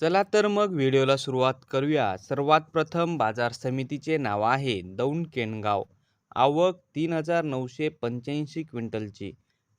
चला तर मग व्हिडिओला सुरुवात करूया. सर्वात प्रथम बाजार समितीचे नाव आहे दौंड केणगाव आवक तीन हजार नऊशे पंच्याऐंशी क्विंटलची.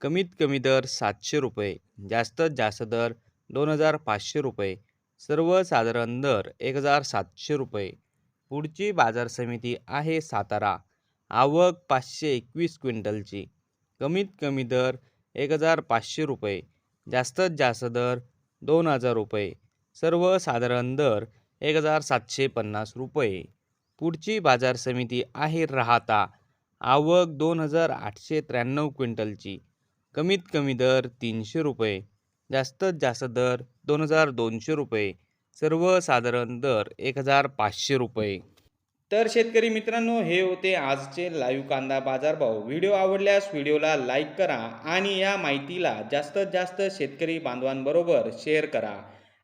कमीत कमी दर सातशे रुपये. जास्तीत जास्त दर दोन हजार पाचशे रुपये. सर्वसाधारण दर एक हजार सातशे रुपये. पुढची बाजार समिती आहे सातारा. आवक पाचशे एकवीस क्विंटलची. कमीत कमी दर एक हजार पाचशे रुपये. जास्तीत जास्त दर दोन हजार रुपये. सर्वसाधारण दर एक हजार सातशे पन्नास रुपये. पुढची बाजार समिती आहे राहता. आवक दोन हजार आठशे त्र्याण्णव क्विंटलची. कमीत कमी दर तीनशे रुपये. जास्तीत जास्त दर दोन हजार दोनशे रुपये. सर्वसाधारण दर एक हजार पाचशे रुपये. तर शेतकरी मित्रांनो हे होते आजचे लाईव्ह कांदा बाजारभाव. व्हिडिओ आवडल्यास व्हिडिओला लाईक करा आणि या माहितीला जास्तीत जास्त शेतकरी बांधवांबरोबर शेअर करा.